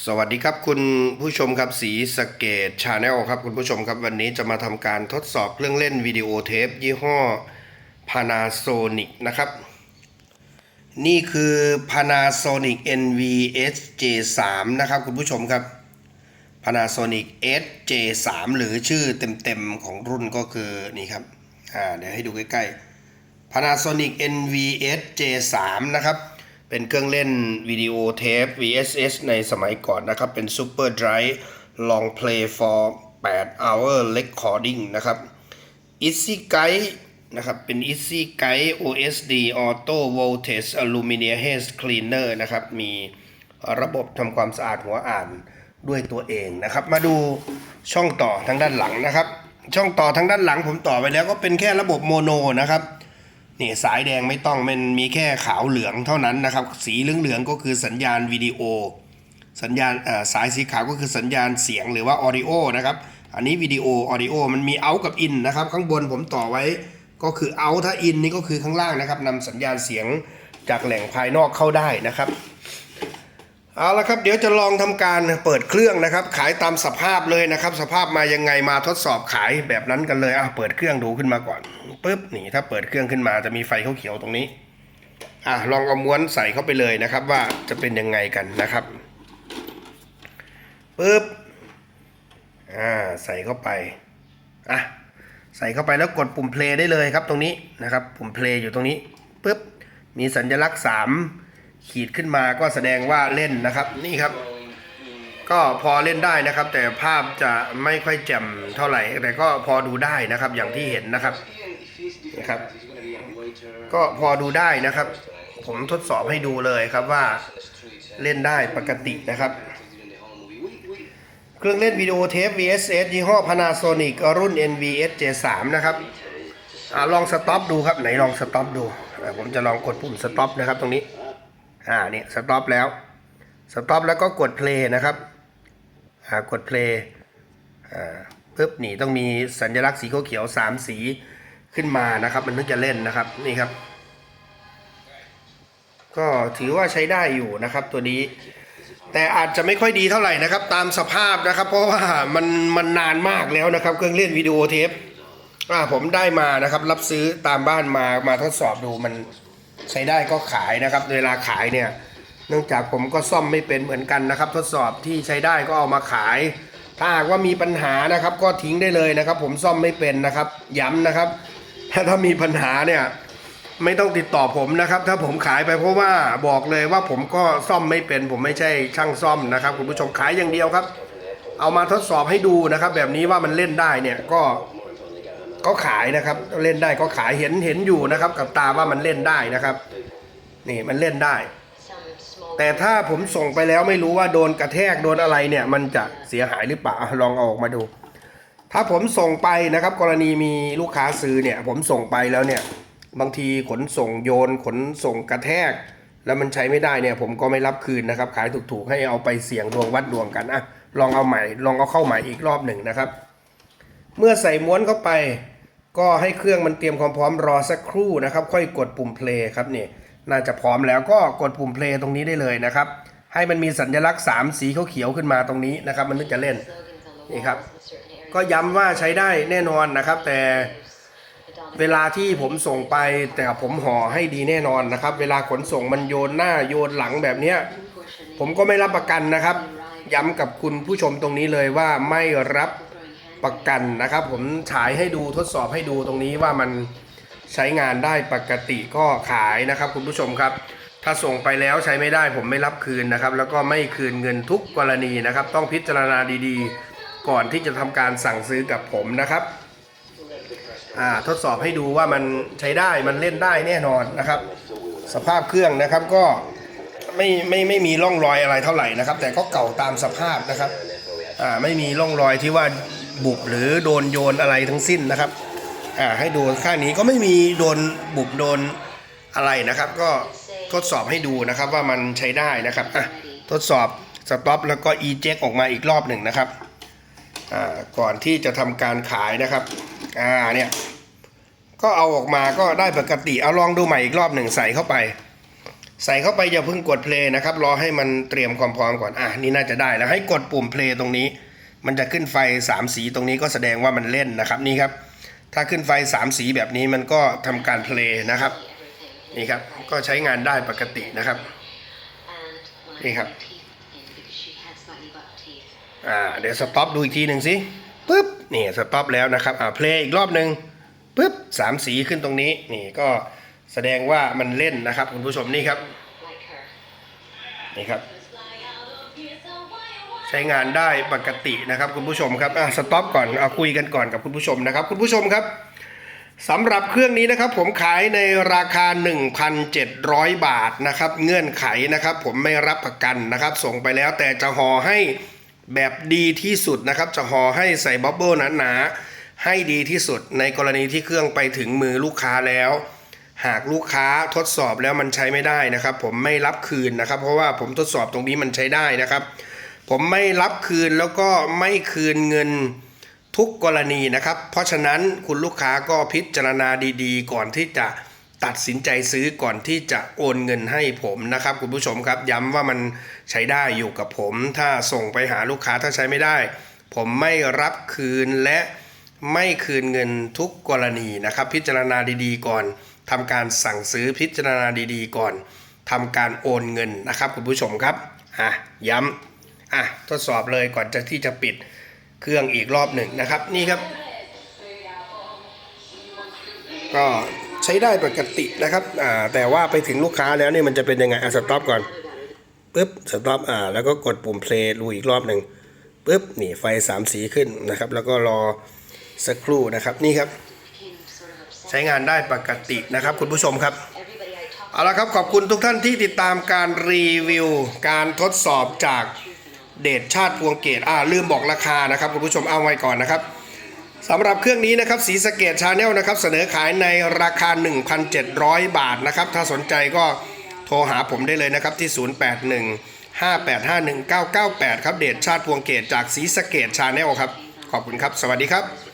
สวัสดีครับคุณผู้ชมครับสีสเกตชาแนลครับคุณผู้ชมครับวันนี้จะมาทำการทดสอบเครื่องเล่นวิดีโอเทปยี่ห้อ Panasonic นะครับ นี่คือ Panasonic NVSJ3 นะครับคุณผู้ชมครับ Panasonic SJ3 หรือชื่อเต็มๆของรุ่นก็คือนี่ครับอ่าเดี๋ยวให้ดูใกล้ๆ Panasonic NVS J3 นะครับ เป็นเครื่องเล่นวิดีโอเทป VSS ในสมัยก่อนนะครับ เป็น Super Drive Long Play for 8 Hour Recording นะครับ Easy Guide นะครับ เป็น Easy Guide OSD Auto Voltage Aluminum Haze Cleaner นะครับ มีระบบทำความสะอาดหัวอ่านด้วยตัวเองนะครับ มาดูช่องต่อทางด้านหลังนะครับ ช่องต่อทางด้านหลังผมต่อไปแล้วก็เป็นแค่ระบบโมโนนะครับ นี่สายแดงไม่ต้องมันมีแค่ขาวเหลืองเท่านั้นนะครับ สีเหลืองๆก็คือสัญญาณวิดีโอ สัญญาณสายสีขาวก็คือสัญญาณเสียงหรือว่าออดิโอนะครับ อันนี้วิดีโอออดิโอมันมีเอากับอินนะครับ ข้างบนผมต่อไว้ก็คือเอาถ้าอินนี่ก็คือข้างล่างนะครับนำสัญญาณเสียงจากแหล่งภายนอกเข้าได้นะครับ เอาละครับเดี๋ยวจะลองทำการเปิดเครื่องนะครับ ขายตามสภาพเลยนะครับ สภาพมายังไงมาทดสอบขายแบบนั้นกันเลยอะเปิดเครื่องดูขึ้นมาก่อนปุ๊บนี่ถ้าเปิดเครื่องขึ้นมาจะมีไฟเขียวๆตรงนี้อะลองเอาม้วนใส่เข้าไปเลยนะครับว่าจะเป็นยังไงกันนะครับปุ๊บอ่าใส่เข้าไปอะใส่เข้าไปแล้วกดปุ่มเพลย์ได้เลยครับตรงนี้นะครับ ปุ่มเพลย์อยู่ตรงนี้ปุ๊บมีสัญลักษณ์สาม ขีดขึ้นมาก็แสดงว่าเล่นนะครับ นี่ครับ ก็พอเล่นได้นะครับ แต่ภาพจะไม่ค่อยแจ่มเท่าไหร่ แต่ก็พอดูได้นะครับอย่างที่เห็นนะครับนะครับ ก็พอดูได้นะครับ ผมทดสอบให้ดูเลยครับว่าเล่นได้ปกตินะครับ เครื่องเล่นวิดีโอเทป VSS ยี่ห้อ Panasonic รุ่น NVS J3 นะครับอลองสต็อปดูครับไหนลองสต็อปดู ผมจะลองกดปุ่มสต็อปนะครับตรงนี้ อ่าเนี่ยสต็อปแล้วสต็อปแล้วก็กดเพลย์นะครับอ่ากดเพลย์อ่าปึ๊บนี่ต้องมีสัญลักษณ์สีเขียวสามสีขึ้นมานะครับ มันถึงจะเล่นนะครับนี่ครับ ก็ถือว่าใช้ได้อยู่นะครับตัวนี้ แต่อาจจะไม่ค่อยดีเท่าไหร่นะครับ ตามสภาพนะครับ เพราะว่ามันมันนานมากแล้วนะครับ เครื่องเล่นวิดีโอเทปอ่าผมได้มานะครับ รับซื้อตามบ้านมามาทดสอบดูมัน ใช้ได้ก็ขายนะครับ เวลาขายเนี่ย เนื่องจากผมก็ซ่อมไม่เป็นเหมือนกันนะครับ ทดสอบที่ใช้ได้ก็เอามาขาย ถ้าหากว่ามีปัญหานะครับ ก็ทิ้งได้เลยนะครับ ผมซ่อมไม่เป็นนะครับ ย้ำนะครับ ถ้าถ้ามีปัญหาเนี่ยไม่ต้องติดต่อผมนะครับ ถ้าผมขายไปเพราะว่าบอกเลยว่าผมก็ซ่อมไม่เป็น ผมไม่ใช่ช่างซ่อมนะครับ คุณผู้ชมขายอย่างเดียวครับ เอามาทดสอบให้ดูนะครับ แบบนี้ว่ามันเล่นได้เนี่ยก็ ก็ขายนะครับ เล่นได้ก็ขายเห็นเห็นอยู่นะครับ กับตาว่ามันเล่นได้นะครับ นี่มันเล่นได้ แต่ถ้าผมส่งไปแล้วไม่รู้ว่าโดนกระแทกโดนอะไรเนี่ย มันจะเสียหายหรือเปล่าลองเอาออกมาดู ถ้าผมส่งไปนะครับ กรณีมีลูกค้าซื้อเนี่ย ผมส่งไปแล้วเนี่ย บางทีขนส่งโยนขนส่งกระแทก แล้วมันใช้ไม่ได้เนี่ย ผมก็ไม่รับคืนนะครับ ขายถูกๆให้เอาไปเสี่ยงดวงวัดดวงกันอะลองเอาใหม่ ลองเอาเข้าใหม่อีกรอบหนึ่งนะครับ เมื่อใส่ม้วนเข้าไป ก็ให้เครื่องมันเตรียมความพร้อมรอสักครู่นะครับ ค่อยกดปุ่มเพลย์ครับนี่น่าจะพร้อมแล้วก็กดปุ่มเพลย์ตรงนี้ได้เลยนะครับ ให้มันมีสัญลักษณ์ 3 สีเขียวขึ้นมาตรงนี้นะครับ มันถึงจะเล่นนี่ครับ ก็ย้ำว่าใช้ได้แน่นอนนะครับ แต่เวลาที่ผมส่งไปแต่ผมห่อให้ดีแน่นอนนะครับ เวลาขนส่งมันโยนหน้าโยนหลังแบบเนี้ยผมก็ไม่รับประกันนะครับ ย้ำกับคุณผู้ชมตรงนี้เลยว่าไม่รับ ประกันนะครับ ผมฉายให้ดูทดสอบให้ดูตรงนี้ว่ามันใช้งานได้ปกติก็ขายนะครับ คุณผู้ชมครับ ถ้าส่งไปแล้วใช้ไม่ได้ผมไม่รับคืนนะครับ แล้วก็ไม่คืนเงินทุกกรณีนะครับ ต้องพิจารณาดีๆ ก่อนที่จะทำการสั่งซื้อกับผมนะครับทดสอบให้ดูว่ามันใช้ได้มันเล่นได้แน่นอนนะครับ สภาพเครื่องนะครับก็ไม่ไม่ไม่มีร่องรอยอะไรเท่าไหร่นะครับ แต่ก็เก่าตามสภาพนะครับไม่มีร่องรอยที่ว่า บุบหรือโดนโยนอะไรทั้งสิ้นนะครับอ่าให้ดูข้างนี้ก็ไม่มีโดนบุบโดนอะไรนะครับ ก็ทดสอบให้ดูนะครับว่ามันใช้ได้นะครับอะทดสอบสต็อปแล้วก็ eject ออกมาอีกรอบหนึ่งนะครับอ่าก่อนที่จะทำการขายนะครับอ่าเนี่ยก็เอาออกมาก็ได้ปกติเอาลองดูใหม่อีกรอบหนึ่งใส่เข้าไป ใส่เข้าไปอย่าเพิ่งกดเพลย์นะครับรอให้มันเตรียมความพร้อมก่อนอะนี่น่าจะได้แล้วให้กดปุ่มเพลย์ตรงนี้ มันจะขึ้นไฟสามสีตรงนี้ก็แสดงว่ามันเล่นนะครับนี่ครับ ถ้าขึ้นไฟสามสีแบบนี้มันก็ทำการเพลย์นะครับนี่ครับก็ใช้งานได้ปกตินะครับนี่ครับอ่าเดี๋ยวสต็อปดูอีกทีหนึ่งสิปึ๊บนี่สต็อปแล้วนะครับอ่าเพลย์อีกรอบหนึ่งปึ๊บสามสีขึ้นตรงนี้นี่ก็แสดงว่ามันเล่นนะครับคุณผู้ชมนี่ครับนี่ครับ ใช้งานได้ปกตินะครับคุณผู้ชมครับอะสต็อปก่อนเอาคุยกันก่อนกับคุณผู้ชมนะครับ คุณผู้ชมครับสำหรับเครื่องนี้นะครับผมขายในราคา 1,700 บาทนะครับ เงื่อนไขนะครับ ผมไม่รับประกันนะครับ ส่งไปแล้วแต่จะห่อให้แบบดีที่สุดนะครับ จะห่อให้ใส่บับเบิลหนาๆให้ดีที่สุด ในกรณีที่เครื่องไปถึงมือลูกค้าแล้ว หากลูกค้าทดสอบแล้วมันใช้ไม่ได้นะครับ ผมไม่รับคืนนะครับ เพราะว่าผมทดสอบตรงนี้มันใช้ได้นะครับ ผมไม่รับคืนแล้วก็ไม่คืนเงินทุกกรณีนะครับ เพราะฉะนั้นคุณลูกค้าก็พิจารณาดีๆ ก่อนที่จะตัดสินใจซื้อก่อนที่จะโอนเงินให้ผมนะครับคุณผู้ชมครับย้ำว่ามันใช้ได้อยู่กับผม ถ้าส่งไปหาลูกค้าถ้าใช้ไม่ได้ ผมไม่รับคืนและไม่คืนเงินทุกกรณีนะครับ พิจารณาดีๆ ก่อนทำการสั่งซื้อพิจารณาดีๆ ก่อนทำการโอนเงินนะครับคุณผู้ชมครับอะย้ำ อะทดสอบเลยก่อนจะที่จะปิดเครื่องอีกรอบหนึ่งนะครับ นี่ครับ ก็ใช้ได้ปกตินะครับอ่าแต่ว่าไปถึงลูกค้าแล้วเนี่ยมันจะเป็นยังไงอะสต็อปก่อนปึ๊บสต็อปอ่าแล้วก็กดปุ่มเพลย์ดูอีกรอบหนึ่งปึ๊บนี่ไฟสามสีขึ้นนะครับ แล้วก็รอสักครู่นะครับนี่ครับ ใช้งานได้ปกตินะครับคุณผู้ชมครับเอาละครับขอบคุณทุกท่านที่ติดตามการรีวิว การทดสอบจาก เดชชาติพวงเกตอ่าลืมบอกราคานะครับคุณผู้ชมเอาไว้ก่อนนะครับสำหรับเครื่องนี้นะครับสีสเกตชาแนลนะครับเสนอขายในราคา 1,700 บาทนะครับถ้าสนใจก็โทรหาผมได้เลยนะครับที่ 081 5851998 ครับเดชชาติพวงเกตจากสีสเกตชาแนลครับ ขอบคุณครับ สวัสดีครับ